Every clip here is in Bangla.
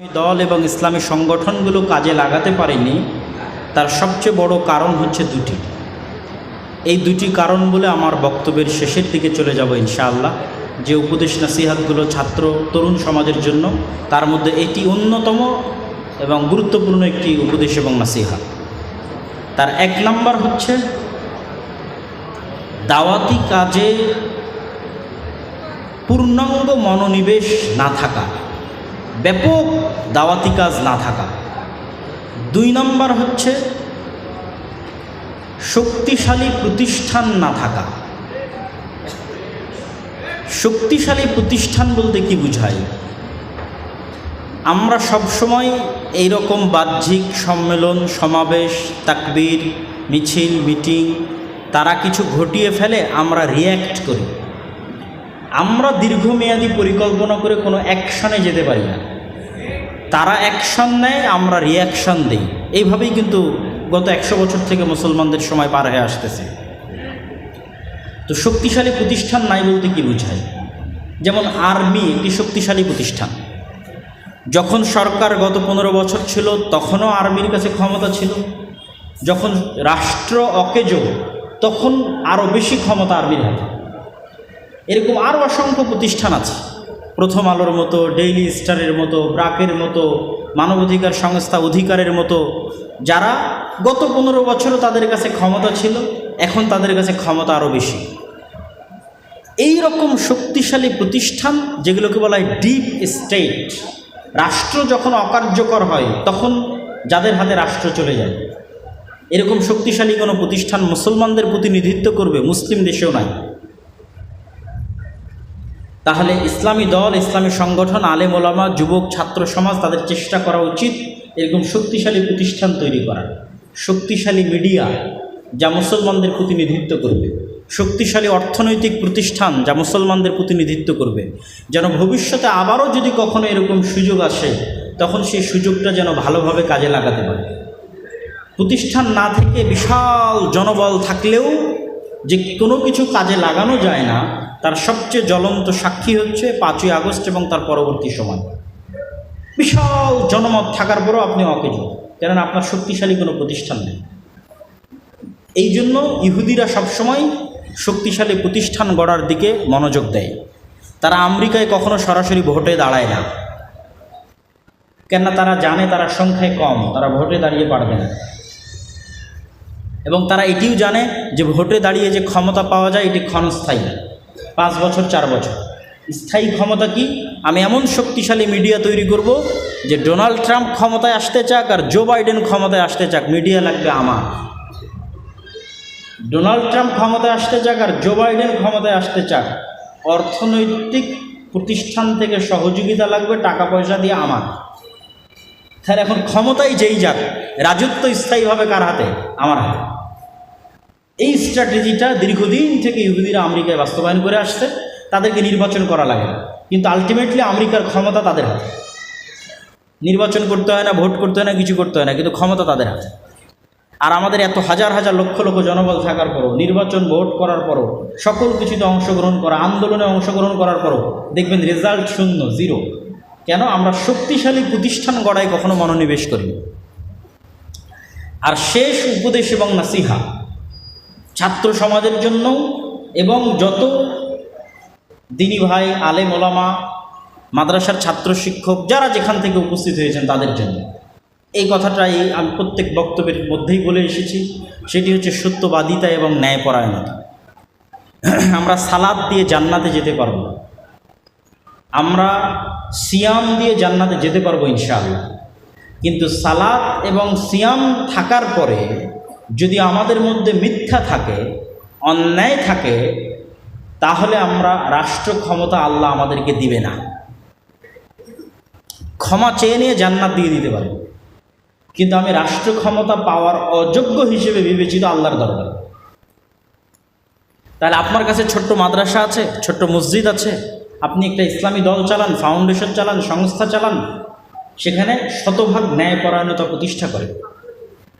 দল এবং ইসলামী সংগঠনগুলো কাজে লাগাতে পারেনি, তার সবচেয়ে বড় কারণ হচ্ছে দুটি। এই দুটি কারণ বলে আমার বক্তব্যের শেষের দিকে চলে যাব ইনশাআল্লাহ। যে উপদেশ নাসিহাতগুলো ছাত্র, তরুণ সমাজের জন্য, তার মধ্যে এটি অন্যতম এবং গুরুত্বপূর্ণ একটি উপদেশ এবং নাসিহাত তার এক নাম্বার হচ্ছে, দাওয়াতি কাজে পূর্ণাঙ্গ মনোনিবেশ না থাকা। ব্যাপক দাওয়াতি কাজ না থাকা। দুই নম্বর হচ্ছে শক্তিশালী প্রতিষ্ঠান না থাকা। শক্তিশালী প্রতিষ্ঠান বলতে কি বুঝাই আমরা সবসময় এইরকম বাহ্যিক সম্মেলন, সমাবেশ, তাকবীর, মিছিল, মিটিং, তারা কিছু ঘটিয়ে ফেলে আমরা রিয়্যাক্ট করি। আমরা দীর্ঘমেয়াদী পরিকল্পনা করে কোনো অ্যাকশনে যেতে পারি না। তারা অ্যাকশন নেয়, আমরা রিয়াকশন দিই। এইভাবেই কিন্তু গত একশো বছর থেকে মুসলমানদের সময় পার হয়ে আসতেছে। তো শক্তিশালী প্রতিষ্ঠান নাই বলতে কি বোঝায়? যেমন আর্মি একটি শক্তিশালী প্রতিষ্ঠান। যখন সরকার গত পনেরো বছর ছিল, তখনও আর্মির কাছে ক্ষমতা ছিল। যখন রাষ্ট্র অকেজ, তখন আরও বেশি ক্ষমতা আর্মির হাতে। এরকম আরও অসংখ্য প্রতিষ্ঠান আছে। প্রথম আলোর মতো ডেইলি স্টারের মতো, ব্রাকের মতো, মানবাধিকার সংস্থা অধিকারের মতো, যারা গত পনেরো বছরও তাদের কাছে ক্ষমতা ছিল, এখন তাদের কাছে ক্ষমতা আরও বেশি। এই রকম শক্তিশালী প্রতিষ্ঠান, যেগুলোকে বলা হয় ডিপ স্টেট রাষ্ট্র যখন অকার্যকর হয়, তখন যাদের হাতে রাষ্ট্র চলে যায়। এরকম শক্তিশালী কোনো প্রতিষ্ঠান মুসলমানদের প্রতিনিধিত্ব করবে, মুসলিম দেশেও নাই তাহলে ইসলামী দল, ইসলামী সংগঠন, আলেম ওলামা, যুবক, ছাত্র সমাজ তাদের চেষ্টা করা উচিত এরকম শক্তিশালী প্রতিষ্ঠান তৈরি করার। শক্তিশালী মিডিয়া যা মুসলমানদের প্রতিনিধিত্ব করবে। শক্তিশালী অর্থনৈতিক প্রতিষ্ঠান যা মুসলমানদের প্রতিনিধিত্ব করবে। যেন ভবিষ্যতে আবারও যদি কখনো এরকম সুযোগ আসে, তখন সেই সুযোগটা যেন ভালোভাবে কাজে লাগাতে পারে। প্রতিষ্ঠান না থেকে বিশাল জনবল থাকলেও যে কোনো কিছু কাজে লাগানো যায় না, তার সবচেয়ে জ্বলন্ত সাক্ষী হচ্ছে পাঁচই আগস্ট এবং তার পরবর্তী সময়। বিশাল জনমত থাকার পরও আপনি অকেজ, কেননা আপনার শক্তিশালী কোনো প্রতিষ্ঠান নেই। এই জন্য ইহুদিরা সবসময় শক্তিশালী প্রতিষ্ঠান গড়ার দিকে মনোযোগ দেয়। তারা আমেরিকায় কখনো সরাসরি ভোটে দাঁড়ায় না। কেননা তারা জানে তারা সংখ্যায় কম, তারা ভোটে দাঁড়িয়ে পারবে না। এবং তারা এটিও জানে যে ভোটে দাঁড়িয়ে যে ক্ষমতা পাওয়া যায়, এটি ক্ষণস্থায়ী। পাঁচ বছর, চার বছর। স্থায়ী ক্ষমতা কি? আমি এমন শক্তিশালী মিডিয়া তৈরি করব যে ডোনাল্ড ট্রাম্প ক্ষমতায় আসতে চাক আর জো বাইডেন ক্ষমতায় আসতে চাক। মিডিয়া লাগবে আমার। ডোনাল্ড ট্রাম্প ক্ষমতায় আসতে চাক আর জো বাইডেন ক্ষমতায় আসতে চাক। অর্থনৈতিক প্রতিষ্ঠান থেকে সহযোগিতা লাগবে টাকা পয়সা দিয়ে আমার। তাহলে এখন ক্ষমতায় যেই যাক, রাজত্ব স্থায়ীভাবে কার হাতে? আমার হাতে। এই স্ট্র্যাটেজিটা দীর্ঘদিন থেকে ইহুদিরা আমেরিকায় বাস্তবায়ন করে আসছে, তাদেরকে নির্বাচন করা লাগে। না কিন্তু আলটিমেটলি আমেরিকার ক্ষমতা তাদের হাতে। নির্বাচন করতে হয় না, ভোট করতে হয় না, কিছু করতে হয় না, কিন্তু ক্ষমতা তাদের হাতে। আর আমাদের এত হাজার হাজার লক্ষ লক্ষ জনবল থাকার পরও, নির্বাচন, ভোট করার পরও, সকল কিছুতে অংশগ্রহণ করা, আন্দোলনে অংশগ্রহণ করার পরও, দেখবেন রেজাল্ট শূন্য জিরো কেন? আমরা শক্তিশালী প্রতিষ্ঠান গড়ায় কখনো মনোনিবেশ করি আর শেষ উপদেশ এবং নাসিহা ছাত্র সমাজের জন্য এবং যত দিনী ভাই, আলেম ওলামা, মাদ্রাসার ছাত্র শিক্ষক যারা যেখান থেকে উপস্থিত হয়েছেন তাদের জন্য। এই কথাটাই আমি প্রত্যেক বক্তব্যের মধ্যেই বলে এসেছি, সেটি হচ্ছে সত্যবাদিতা এবং ন্যায়পরায়ণতা। আমরা সালাদ দিয়ে জান্নাতে যেতে পারব আমরা সিয়াম দিয়ে জান্নাতে যেতে পারব ইনশাআল্লাহ। কিন্তু সালাদ এবং সিয়াম থাকার পরে যদি আমাদের মধ্যে মিথ্যা থাকে, অন্যায় থাকে, তাহলে আমরা রাষ্ট্র ক্ষমতা আল্লাহ আমাদেরকে দিবে না। ক্ষমা চেয়ে নিয়ে জান্নাত দিয়ে দিতে পারে। কিন্তু আমি রাষ্ট্র ক্ষমতা পাওয়ার অযোগ্য হিসেবে বিবেচিত আল্লাহর দরবার। তাহলে আপনার কাছে ছোট্ট মাদ্রাসা আছে, ছোট্ট মসজিদ আছে, আপনি একটা ইসলামী দল চালান, ফাউন্ডেশন চালান, সংস্থা চালান, সেখানে শতভাগ ন্যায়পরায়ণতা প্রতিষ্ঠা করে।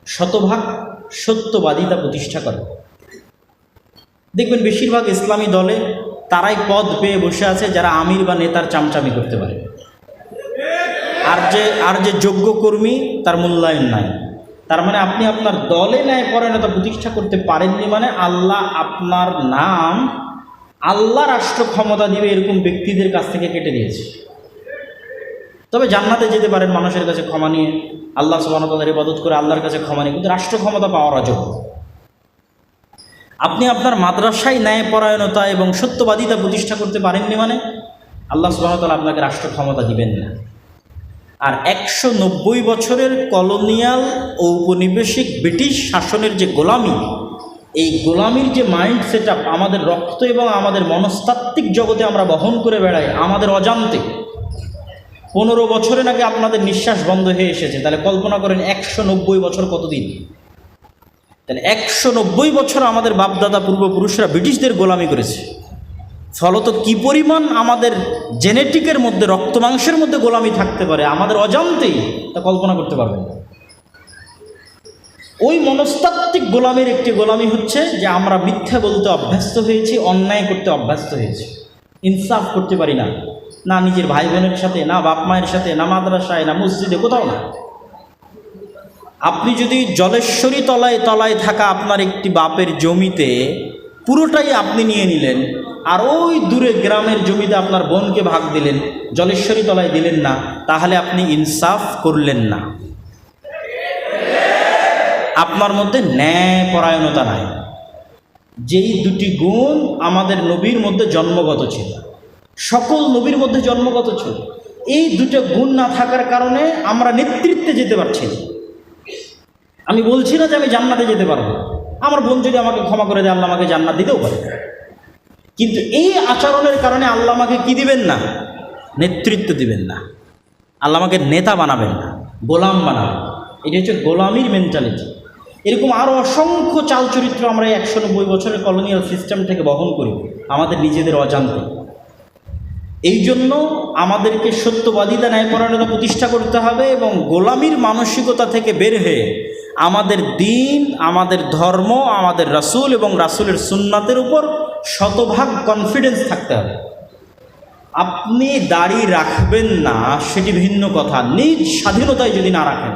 শতভাগ সত্যবাদিতা প্রতিষ্ঠা করে। দেখবেন বেশিরভাগ ইসলামী দলে তারাই পদ পেয়ে বসে আছে যারা আমির বা নেতার চামচামি করতে পারে। আর যে আর যে যোগ্য কর্মী, তার মূল্যায়ন নাই। তার মানে আপনি আপনার দলে ন্যায় পরায়ণতা প্রতিষ্ঠা করতে পারেননি মানে আল্লাহ আপনার নাম আল্লাহ রাষ্ট্র ক্ষমতা দিবে এরকম ব্যক্তিদের কাছ থেকে কেটে দিয়েছে। তবে জান্নাতে যেতে পারেন মানুষের কাছে ক্ষমা নিয়ে। আল্লাহ সুবাহতাদের ইবাদত করে আল্লাহর কাছে ক্ষমা নেই। কিন্তু রাষ্ট্র ক্ষমতা পাওয়ার অযোগ্য। আপনি আপনার মাদ্রাসায় ন্যায়পরায়ণতা এবং সত্যবাদিতা প্রতিষ্ঠা করতে পারেননি মানে? আল্লাহ সুবাহতাল আপনাকে রাষ্ট্র ক্ষমতা দিবেন না। আর একশো নব্বই বছরের কলোনিয়াল ঔপনিবেশিক ব্রিটিশ শাসনের যে গোলামি, এই গোলামির যে মাইন্ড সেট আমাদের রক্ত এবং আমাদের মনস্তাত্ত্বিক জগতে আমরা বহন করে বেড়াই, আমাদের অজান্তে পনেরো বছরে নাকি আপনাদের নিঃশ্বাস বন্ধ হয়ে এসেছে। তাহলে কল্পনা করেন, একশো নব্বই বছর কতদিন? তাহলে একশো নব্বই বছর আমাদের বাপদাদা পূর্বপুরুষরা ব্রিটিশদের গোলামি করেছে। ফলত কি পরিমাণ আমাদের জেনেটিকের মধ্যে রক্ত মাংসের মধ্যে গোলামি থাকতে পারে, আমাদের অজান্তেই তা কল্পনা করতে পারবেন ওই মনস্তাত্ত্বিক গোলামের একটি গোলামি হচ্ছে যে আমরা মিথ্যা বলতে অভ্যস্ত হয়েছি, অন্যায় করতে অভ্যস্ত হয়েছি। ইনসাফ করতে পারি না। না নিজের ভাই বোনের সাথে, না বাপ মায়ের সাথে, না মাদ্রাসায়, না মসজিদে, কোথাও না। আপনি যদি জলেশ্বরী তলায় তলায় থাকা আপনার একটি বাপের জমিতে পুরোটাই আপনি নিয়ে নিলেন, আর ওই দূরে গ্রামের জমিতে আপনার বোনকে ভাগ দিলেন, জলেশ্বরী তলায় দিলেন না, তাহলে আপনি ইনসাফ করলেন না। আপনার মধ্যে ন্যায় পরায়ণতা নাই। যেই দুটি গুণ আমাদের নবীর মধ্যে জন্মগত ছিল। সকল নবীর মধ্যে জন্মগত ছিল। এই দুটো গুণ না থাকার কারণে আমরা নেতৃত্বে যেতে পারছি আমি বলছি না যে আমি জান্নাতে যেতে পারব। আমার বোন যদি আমাকে ক্ষমা করে দেয়, আল্লাহ আমাকে জান্নাত দিতেও পারে। কিন্তু এই আচরণের কারণে আল্লাহ আমাকে কি দিবেন না? নেতৃত্ব দিবেন না। আল্লাহ আমাকে নেতা বানাবেন না, গোলাম বানাবেন এটি হচ্ছে গোলামির মেন্টালিটি এরকম আরও অসংখ্য চাল চরিত্র আমরা একশো নব্বই বছরের কলোনিয়াল সিস্টেম থেকে বহন করি। আমাদের নিজেদের অজান্তে। এই জন্য আমাদেরকে সত্যবাদিতা ন্যায়পরায়ণতা প্রতিষ্ঠা করতে হবে এবং গোলামির মানসিকতা থেকে বের হয়ে আমাদের দিন, আমাদের ধর্ম, আমাদের রাসূল এবং রাসূলের সুন্নাতের উপর শতভাগ কনফিডেন্স থাকতে হবে। আপনি দাড়ি রাখবেন না, সেটি ভিন্ন কথা। নিজ স্বাধীনতায় যদি না রাখেন।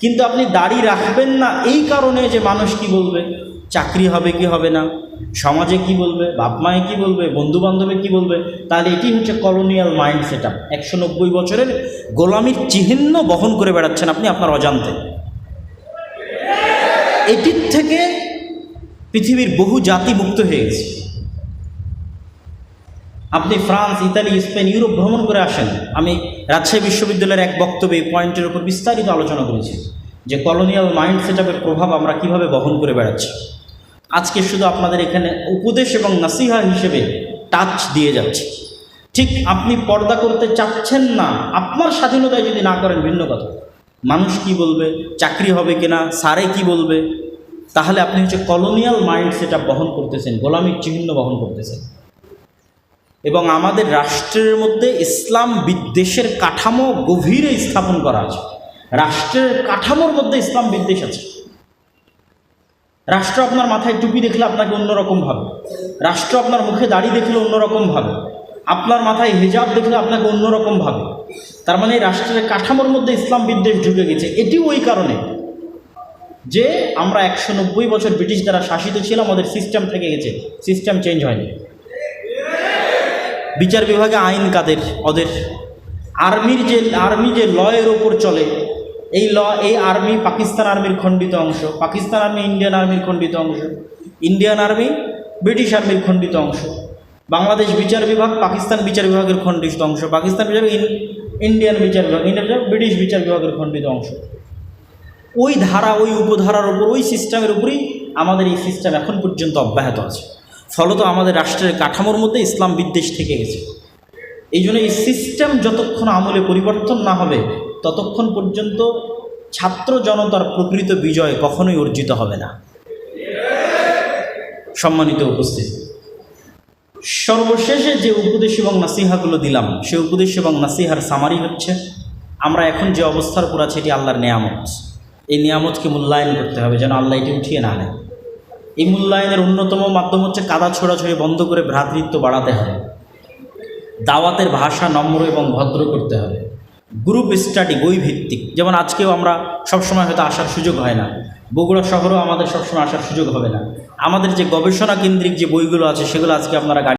কিন্তু আপনি দাড়ি রাখবেন না, এই কারণে যে মানুষ কি বলবে? চাকরি হবে কি হবে না? সমাজে কি বলবে? বাপ মায়ে কী বলবে? বন্ধু বান্ধবে কী বলবে? তাহলে এটি হচ্ছে কলোনিয়াল মাইন্ড সেট আপ একশো নব্বই বছরের গোলামির চিহ্ন বহন করে বেড়াচ্ছেন আপনি আপনার অজান্তে। এটির থেকে পৃথিবীর বহু জাতি মুক্ত হয়ে গেছে। আপনি ফ্রান্স, ইতালি, স্পেন, ইউরোপ ভ্রমণ করে আসেন। আমি রাজশাহী বিশ্ববিদ্যালয়ের এক বক্তব্যে এই পয়েন্টের উপর বিস্তারিত আলোচনা করেছি যে কলোনিয়াল মাইন্ড সেটআপের প্রভাব আমরা কীভাবে বহন করে বেড়াচ্ছি। আজকে শুধু আপনাদের এখানে উপদেশ এবং নাসিহা হিসেবে টাচ দিয়ে যাচ্ছে। ঠিক আপনি পর্দা করতে চাচ্ছেন না, আপনার স্বাধীনতায় যদি না করেন ভিন্ন কথা। মানুষ কি বলবে, চাকরি হবে কিনা সারে কি বলবে? তাহলে আপনি হচ্ছে কলোনিয়াল মাইন্ড সেটা বহন করতেছেন গোলামির চিহ্ন বহন করতেছেন। এবং আমাদের রাষ্ট্রের মধ্যে ইসলাম বিদ্বেষের কাঠামো গভীরে স্থাপন করা আছে। রাষ্ট্রের কাঠামোর মধ্যে ইসলাম বিদ্বেষ আছে। রাষ্ট্র আপনার মাথায় টুপি দেখলে আপনাকে অন্যরকম ভাবে। রাষ্ট্র আপনার মুখে দাড়ি দেখলে অন্যরকম ভাবে। আপনার মাথায় হিজাব দেখলে আপনাকে অন্যরকম ভাবে। তার মানে এই রাষ্ট্রের কাঠামোর মধ্যে ইসলাম বিদ্বেষ ঢুকে গেছে। এটিও ওই কারণে যে আমরা একশো নব্বই বছর ব্রিটিশ দ্বারা শাসিত ছিলাম ওদের সিস্টেম থেকে গেছে। সিস্টেম চেঞ্জ হয়নি। বিচার বিভাগে আইন কাদের? ওদের। আর্মির যে আর্মি যে লয়ের ওপর চলে এই ল এই আর্মি পাকিস্তান আর্মির খণ্ডিত অংশ। পাকিস্তান আর্মি ইন্ডিয়ান আর্মির খণ্ডিত অংশ। ইন্ডিয়ান আর্মি ব্রিটিশ আর্মির খণ্ডিত অংশ। বাংলাদেশ বিচার বিভাগ পাকিস্তান বিচার বিভাগের খণ্ডিত অংশ। পাকিস্তান বিচার ইন- ইন্ডিয়ান বিচার বিভাগ ইন্ডিয়ান ব্রিটিশ বিচার বিভাগের খণ্ডিত অংশ। ওই ধারা, ওই উপধারার উপর, ওই সিস্টেমের উপরেই আমাদের এই সিস্টেম এখন পর্যন্ত অব্যাহত আছে। ফলত আমাদের রাষ্ট্রের কাঠামোর মধ্যে ইসলাম বিদ্বেষ থেকে গেছে। এই জন্য এই সিস্টেম যতক্ষণ আমলে পরিবর্তন না হবে ততক্ষণ পর্যন্ত ছাত্র জনতার প্রকৃত বিজয় কখনোই অর্জিত হবে না। সম্মানিত উপস্থিতি। সর্বশেষে যে উপদেশ এবং নাসিহাগুলো দিলাম, সে উপদেশ এবং নাসিহার সামারি হচ্ছে, আমরা এখন যে অবস্থার উপর আছি, এটি আল্লাহর নেয়ামত। এই নিয়ামতকে মূল্যায়ন করতে হবে যেন আল্লাহ এটি উঠিয়ে না নেয়। এই মূল্যায়নের অন্যতম মাধ্যম হচ্ছে কাদা ছোড়াছড়ি বন্ধ করে ভ্রাতৃত্ব বাড়াতে হবে। দাওয়াতের ভাষা নম্র এবং ভদ্র করতে হবে। গ্রুপ স্টাডি বইভিত্তিক যেমন আজকেও আমরা সবসময় হয়তো আসার সুযোগ হয় না। বগুড়া শহরও আমাদের সবসময় আসার সুযোগ হবে না। আমাদের যে গবেষণা কেন্দ্রিক যে বইগুলো আছে, সেগুলো আজকে আপনারা